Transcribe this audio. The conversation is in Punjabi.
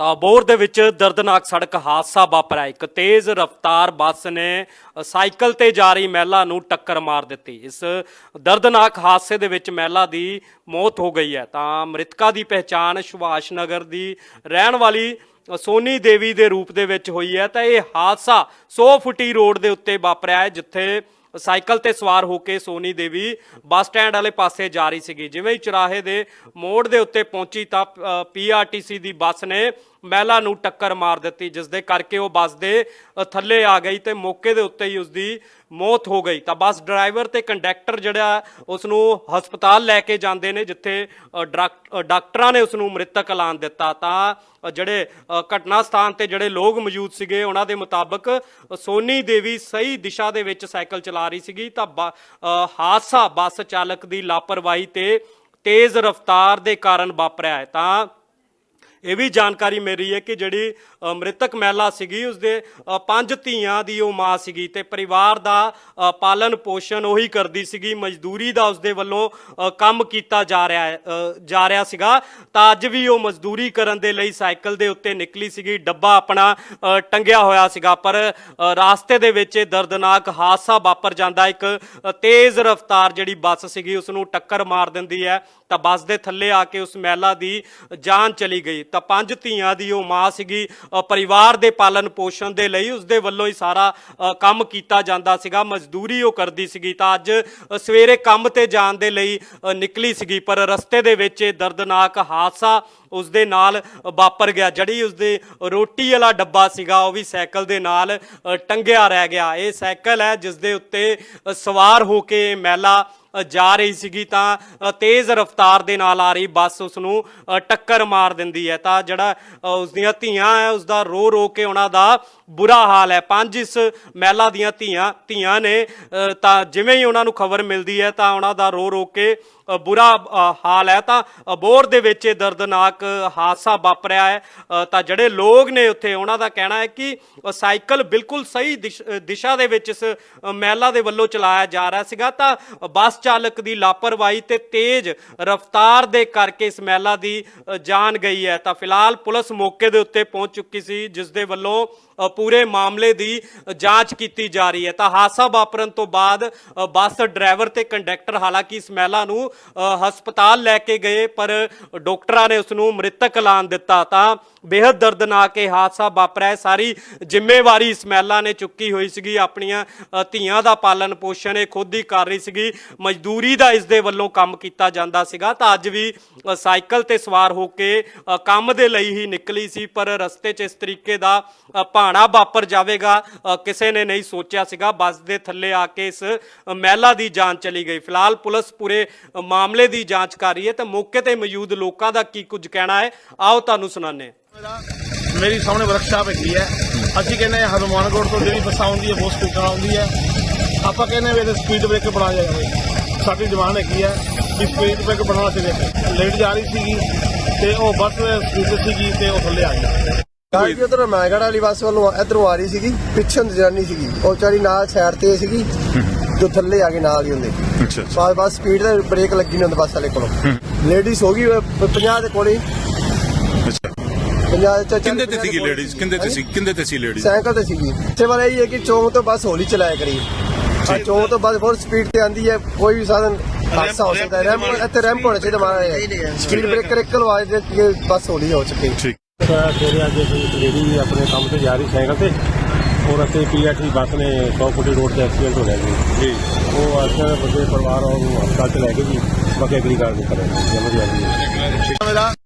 ਤਾਂ ਅਬੋਹਰ ਦੇ ਵਿੱਚ ਦਰਦਨਾਕ ਸੜਕ ਹਾਦਸਾ ਵਾਪਰਿਆ। ਇੱਕ ਤੇਜ਼ ਰਫ਼ਤਾਰ ਬੱਸ ਨੇ ਸਾਈਕਲ ਤੇ ਜਾ ਰਹੀ ਮਹਿਲਾ ਨੂੰ ਟੱਕਰ ਮਾਰ ਦਿੱਤੀ। ਇਸ ਦਰਦਨਾਕ ਹਾਦਸੇ ਦੇ ਵਿੱਚ ਮਹਿਲਾ ਦੀ ਮੌਤ ਹੋ ਗਈ ਹੈ। ਤਾਂ ਮ੍ਰਿਤਕਾ ਦੀ ਪਹਿਚਾਣ ਸੁਭਾਸ਼ ਨਗਰ ਦੀ ਰਹਿਣ ਵਾਲੀ ਸੋਨੀ ਦੇਵੀ ਦੇ ਰੂਪ ਦੇ ਵਿੱਚ ਹੋਈ ਹੈ। ਤਾਂ ਇਹ ਹਾਦਸਾ 100 ਫੁੱਟੀ ਰੋਡ ਦੇ ਉੱਤੇ ਵਾਪਰਿਆ ਹੈ, ਜਿੱਥੇ ਸਾਈਕਲ ਤੇ ਸਵਾਰ ਹੋ ਕੇ ਸੋਨੀ ਦੇਵੀ ਬੱਸ ਸਟੈਂਡ ਵਾਲੇ ਪਾਸੇ ਜਾ ਰਹੀ ਸੀਗੀ। ਜਿਵੇਂ ਹੀ ਚੁਰਾਹੇ ਦੇ ਮੋੜ ਦੇ ਉੱਤੇ ਪਹੁੰਚੀ ਤਾਂ ਪੀਆਰਟੀਸੀ ਦੀ ਬੱਸ ਨੇ ਮਹਿਲਾ ਨੂੰ ਟੱਕਰ ਮਾਰ ਦਿੱਤੀ ਜਿਸ ਦੇ ਕਰਕੇ ਉਹ ਬੱਸ ਦੇ ਥੱਲੇ ਆ ਗਈ ਤੇ ਮੌਕੇ ਦੇ ਉੱਤੇ ਹੀ ਉਸ ਦੀ ਮੌਤ ਹੋ ਗਈ। ਤਾਂ ਬੱਸ ਡਰਾਈਵਰ ਤੇ ਕੰਡਕਟਰ ਜਿਹੜਾ ਉਸ ਨੂੰ ਹਸਪਤਾਲ ਲੈ ਕੇ ਜਾਂਦੇ ਨੇ ਜਿੱਥੇ ਅ, ਡਾਕਟਰਾਂ ਨੇ ਉਸ ਨੂੰ ਮ੍ਰਿਤਕ ਐਲਾਨ ਦਿੱਤਾ। ਤਾਂ ਜਿਹੜੇ ਘਟਨਾ ਸਥਾਨ ਤੇ ਜਿਹੜੇ ਲੋਕ ਮੌਜੂਦ ਸੀਗੇ ਉਹਨਾਂ ਦੇ ਮੁਤਾਬਕ ਸੋਨੀ ਦੇਵੀ ਸਹੀ ਦਿਸ਼ਾ ਦੇ ਵਿੱਚ ਸਾਈਕਲ ਚਲਾ ਰਹੀ ਸੀਗੀ। ਤਾਂ ਬ- ਹਾਦਸਾ ਬੱਸ ਚਾਲਕ ਦੀ ਲਾਪਰਵਾਹੀ ਤੇ ਤੇਜ਼ ਰਫ਼ਤਾਰ ਦੇ ਕਾਰਨ ਵਾਪਰਿਆ ਹੈ। ਤਾਂ ਇਹ ਵੀ ਜਾਣਕਾਰੀ ਮਿਲ ਹੈ ਕਿ ਜਿਹੜੀ ਮ੍ਰਿਤਕ ਮਹਿਲਾ ਸੀਗੀ ਉਸਦੇ ਪੰਜ ਧੀਆਂ ਦੀ ਉਹ ਮਾਂ ਸੀਗੀ ਤੇ ਪਰਿਵਾਰ ਦਾ ਪਾਲਣ ਪੋਸ਼ਣ ਉਹੀ ਕਰਦੀ ਸੀਗੀ ਮਜ਼ਦੂਰੀ ਦਾ ਉਸਦੇ ਵੱਲੋਂ ਕੰਮ ਕੀਤਾ ਜਾ ਰਿਹਾ ਜਾ ਰਿਹਾ ਸੀਗਾ। ਤਾਂ ਅੱਜ ਵੀ ਉਹ ਮਜ਼ਦੂਰੀ ਕਰਨ ਦੇ ਲਈ ਸਾਈਕਲ ਦੇ ਉੱਤੇ ਨਿਕਲੀ ਸੀਗੀ ਡੱਬਾ ਆਪਣਾ ਟੰਗਿਆ ਹੋਇਆ ਸੀਗਾ ਪਰ ਅ, ਰਾਸਤੇ ਦੇ ਵਿੱਚ ਇਹ ਦਰਦਨਾਕ ਹਾਦਸਾ ਵਾਪਰ ਜਾਂਦਾ ਇੱਕ ਤੇਜ਼ ਰਫ਼ਤਾਰ ਜਿਹੜੀ ਬੱਸ ਸੀਗੀ ਉਸ ਨੂੰ ਟੱਕਰ ਮਾਰ ਦਿੰਦੀ ਹੈ ਤਾਂ ਬੱਸ ਦੇ ਥੱਲੇ ਆ ਕੇ ਉਸ ਮਹਿਲਾ ਦੀ ਜਾਨ ਚਲੀ ਗਈ। ਤਾਂ ਪੰਜ ਧੀਆਂ ਦੀ ਉਹ ਮਾਂ ਸੀਗੀ। ਪਰਿਵਾਰ ਦੇ ਪਾਲਣ ਪੋਸ਼ਣ ਦੇ ਲਈ ਉਸ ਦੇ ਵੱਲੋਂ ਹੀ ਸਾਰਾ ਕੰਮ ਕੀਤਾ ਜਾਂਦਾ ਸੀਗਾ। ਮਜ਼ਦੂਰੀ ਉਹ ਕਰਦੀ ਸੀਗੀ ਤਾਂ ਅੱਜ ਸਵੇਰੇ ਕੰਮ ਤੇ ਜਾਣ ਦੇ ਲਈ ਨਿਕਲੀ ਸੀਗੀ, ਪਰ ਰਸਤੇ ਦੇ ਵਿੱਚ ਇਹ ਦਰਦਨਾਕ ਹਾਦਸਾ ਉਸ ਦੇ ਨਾਲ ਵਾਪਰ ਗਿਆ। ਜਿਹੜੀ ਉਸ ਦੇ ਰੋਟੀ ਵਾਲਾ ਡੱਬਾ ਸੀਗਾ, ਉਹ ਵੀ ਸਾਈਕਲ ਦੇ ਨਾਲ ਟੰਗਿਆ ਰਹਿ ਗਿਆ। ਇਹ ਸਾਈਕਲ ਹੈ ਜਿਸ ਦੇ ਉੱਤੇ ਸਵਾਰ ਹੋ ਕੇ ਇਹ ਮਹਿਲਾ ਜਾ ਰਹੀ ਸੀਗੀ ਤਾਂ ਤੇਜ਼ ਰਫ਼ਤਾਰ ਦੇ ਨਾਲ ਆ ਰਹੀ ਬੱਸ ਉਸ ਨੂੰ ਟੱਕਰ ਮਾਰ ਦਿੰਦੀ ਹੈ। ਤਾਂ ਜਿਹੜਾ ਅ, ਉਸ ਦੀਆਂ ਧੀਆਂ ਹੈ ਉਸ ਦਾ ਰੋ ਰੋ ਕੇ ਉਹਨਾਂ ਦਾ ਬੁਰਾ ਹਾਲ ਹੈ। ਪੰਜ ਇਸ ਮਹਿਲਾ ਦੀਆਂ ਧੀਆਂ ਧੀਆਂ ਨੇ ਤਾਂ ਜਿਵੇਂ ਹੀ ਉਹਨਾਂ ਨੂੰ ਖਬਰ ਮਿਲਦੀ ਹੈ ਤਾਂ ਉਹਨਾਂ ਦਾ ਰੋ ਰੋ ਕੇ ਬੁਰਾ ਹਾਲ ਹੈ ਤਾਂ ਅਬੋਰ ਦੇ ਵਿੱਚ ਇਹ ਦਰਦਨਾਕ ਹਾਦਸਾ ਵਾਪਰਿਆ ਹੈ। ਤਾਂ ਜਿਹੜੇ ਲੋਕ ਨੇ ਉੱਥੇ, ਉਹਨਾਂ ਦਾ ਕਹਿਣਾ ਹੈ ਕਿ ਸਾਈਕਲ ਬਿਲਕੁਲ ਸਹੀ ਦਿਸ਼- ਦਿਸ਼ਾ ਦੇ ਵਿੱਚ ਇਸ ਮਹਿਲਾ ਦੇ ਵੱਲੋਂ ਚਲਾਇਆ ਜਾ ਰਿਹਾ ਸੀਗਾ। ਤਾਂ ਬੱਸ ਚਾਲਕ ਦੀ ਲਾਪਰਵਾਹੀ ਤੇ ਤੇਜ਼ ਰਫ਼ਤਾਰ ਦੇ ਕਰਕੇ ਇਸ ਮਹਿਲਾ ਦੀ ਜਾਨ ਗਈ ਹੈ। ਤਾਂ ਫਿਲਹਾਲ ਪੁਲਿਸ ਮੌਕੇ ਦੇ ਉੱਤੇ ਪਹੁੰਚ ਚੁੱਕੀ ਸੀ, ਜਿਸ ਦੇ ਵੱਲੋਂ ਪੂਰੇ ਮਾਮਲੇ ਦੀ ਜਾਂਚ ਕੀਤੀ ਜਾ ਰਹੀ ਹੈ। ਤਾਂ ਹਾਦਸਾ ਵਾਪਰਨ ਤੋਂ ਬਾਅਦ ਬੱਸ ਡਰਾਈਵਰ ਤੇ ਕੰਡਕਟਰ ਹਾਲਾਂਕਿ ਇਸ ਮਹਿਲਾ ਨੂੰ ਹਸਪਤਾਲ ਲੈ ਕੇ ਗਏ, ਪਰ ਡਾਕਟਰਾਂ ਨੇ ਉਸ ਨੂੰ ਮ੍ਰਿਤਕ ਐਲਾਨ ਦਿੱਤਾ। ਤਾਂ ਬੇहद ਦਰਦਨਾਕ ਇਹ ਹਾਦਸਾ ਵਾਪਰਿਆ ਸਾਰੀ ਜ਼ਿੰਮੇਵਾਰੀ ਇਸ ਮਹਿਲਾ ਨੇ ਚੁੱਕੀ ਹੋਈ ਸੀਗੀ। ਆਪਣੀਆਂ ਧੀਆਂ ਦਾ ਪਾਲਣ ਪੋਸ਼ਣ ਇਹ ਖੁਦ ਹੀ ਕਰ ਰਹੀ ਸੀਗੀ। ਮਜ਼ਦੂਰੀ ਦਾ ਇਸ ਦੇ ਵੱਲੋਂ ਕੰਮ ਕੀਤਾ ਜਾਂਦਾ ਸੀਗਾ। ਤਾਂ ਅੱਜ ਵੀ ਸਾਈਕਲ ਤੇ ਸਵਾਰ ਹੋ ਕੇ ਕੰਮ ਦੇ ਲਈ ਹੀ ਨਿਕਲੀ ਸੀ, ਪਰ ਰਸਤੇ 'ਚ ਇਸ ਤਰੀਕੇ ਦਾ ਭਾਣਾ ਵਾਪਰ ਜਾਵੇਗਾ ਕਿਸੇ ਨੇ ਨਹੀਂ ਸੋਚਿਆ ਸੀਗਾ। ਬੱਸ ਦੇ ਥੱਲੇ ਆ ਕੇ ਇਸ ਮਹਿਲਾ ਦੀ ਜਾਨ ਚਲੀ ਗਈ। ਫਿਲਹਾਲ ਪੁਲਿਸ ਪੂਰੇ ਮਾਮਲੇ ਦੀ ਜਾਂਚ ਕਰ ਰਹੀ ਹੈ ਤੇ ਮੌਕੇ ਤੇ ਮੌਜੂਦ ਲੋਕਾਂ ਦਾ ਕੀ ਕੁਝ ਕਹਿਣਾ ਹੈ? ਆਓ ਤੁਹਾਨੂੰ ਸੁਣਾਉਂਦੇ ਹਾਂ। ਮੇਰੀ ਸਾਹਮਣੇ ਵਰਕਸ਼ਾਪ ਹੈਗੀ ਹੈ। ਅਸੀਂ ਕਹਿੰਦੇ ਹਾਂ ਹਨੂਮਾਨਗੜ੍ਹ ਤੋਂ ਜਿਹੜੀ ਬੱਸਾਂ ਆਉਂਦੀ ਹੈ ਬਹੁਤ ਸਪੀਡਰ ਆਉਂਦੀ ਹੈ। ਆਪਾਂ ਕਹਿੰਦੇ ਵੀ ਇਹਦੇ ਸਪੀਡ ਬ੍ਰੇਕਰ ਬਣਾ ਜਾਵੇ। ਸਾਡੀ ਡਿਮਾਂਡ ਹੈਗੀ ਹੈ ਕਿ ਸਪੀਡ ਬ੍ਰੇਕਰ ਬਣਾਉਣਾ ਚਾਹੀਦਾ ਲੇਟ ਜਾ ਰਹੀ ਸੀਗੀ ਤੇ ਉਹ ਬੱਸ ਸਪੀਡ ਸੀਗੀ ਤੇ ਉਹ ਥੱਲੇ ਆ ਗਈ। ਗਾੜੀ ਜੀ ਉਧਰ ਮੈਗੜ ਵਾਲੀ ਬੱਸ ਵੱਲੋਂ ਇਧਰੋਂ ਆ ਰਹੀ ਸੀਗੀ ਪਿੱਛੋਂ ਜਨਾਨੀ ਸੀਗੀ। ਉਹ ਵਿਚਾਰੀ ਨਾਲ ਸਾਈਡ ਤੇ ਸੀਗੀ। ਜੋ ਥੱਲੇ ਆ ਕੇ ਨਾਲ ਹੀ ਹੁੰਦੇ। ਅੱਛਾ ਬਾਅਦ ਬਾਅਦ ਸਪੀਡ ਤੇ ਬ੍ਰੇਕ ਲੱਗੀ ਨਹੀਂ ਹੁੰਦੀ ਬੱਸ ਵਾਲੇ ਕੋਲੋਂ। ਲੇਡੀਜ਼ ਹੋ ਗਈ 50 ਦੇ ਕੋਲੇ ਅੱਛਾ। 50 ਚ ਕਿੰਦੇ ਤੇ ਸੀਗੀ ਲੇਡੀਜ਼ ਕਿੰਦੇ ਤੇ ਸੀ ਕਿੰਦੇ ਤੇ ਸੀ ਲੇਡੀਜ਼ ਸਾਈਕਲ ਤੇ ਸੀਗੀ। ਇੱਥੇ ਵਾਲਾ ਇਹ ਹੈ ਕਿ ਚੌਂਕ ਤੋਂ ਬੱਸ ਹੌਲੀ ਚਲਾਇਆ ਕਰੀ। ਆ ਚੌਂਕ ਤੋਂ ਬੱਸ ਬਹੁਤ ਸਪੀਡ ਤੇ ਆਂਦੀ ਹੈ ਕੋਈ ਵੀ ਸਾਧਨ ਹਾਦਸਾ ਹੋ ਸਕਦਾ ਹੈ। ਰੈਂਪ ਇੱਥੇ ਰੈਂਪ ਹੋਣਾ ਚਾਹੀਦਾ ਮਾਰਾ ਸਪੀਡ ਬ੍ਰੇਕਰ ਇੱਕ ਲਵਾ ਦੇ ਕਿ ਬੱਸ ਹੌਲੀ ਹੋ ਸਕੇ ਠੀਕ। ਅੱਜ ਇੱਕ ਲੇਡੀ ਆਪਣੇ ਕੰਮ ਤੇ ਜਾ ਰਹੀ ਸਾਈਕਲ ਤੇ? ਔਰ ਅਤੇ ਪੀਆਰਟੀ ਬੱਸ ਨੇ 100 ਫੁੱਟੀ ਰੋਡ ਤੇ ਐਕਸੀਡੈਂਟ ਹੋ ਗਿਆ ਜੀ। ਜੀ। ਉਹ ਅੱਜ ਬੰਦੇ ਪਰਿਵਾਰ ਉਹਨੂੰ ਹਸਪਤਾਲ ਚ ਲੈ ਕੇ ਜੀ। ਬਾਕੀ ਅਗਲੀ ਕਾਰਵਾਈ ਕਰਾਂਗੇ। ਜਮਾ ਜੀ।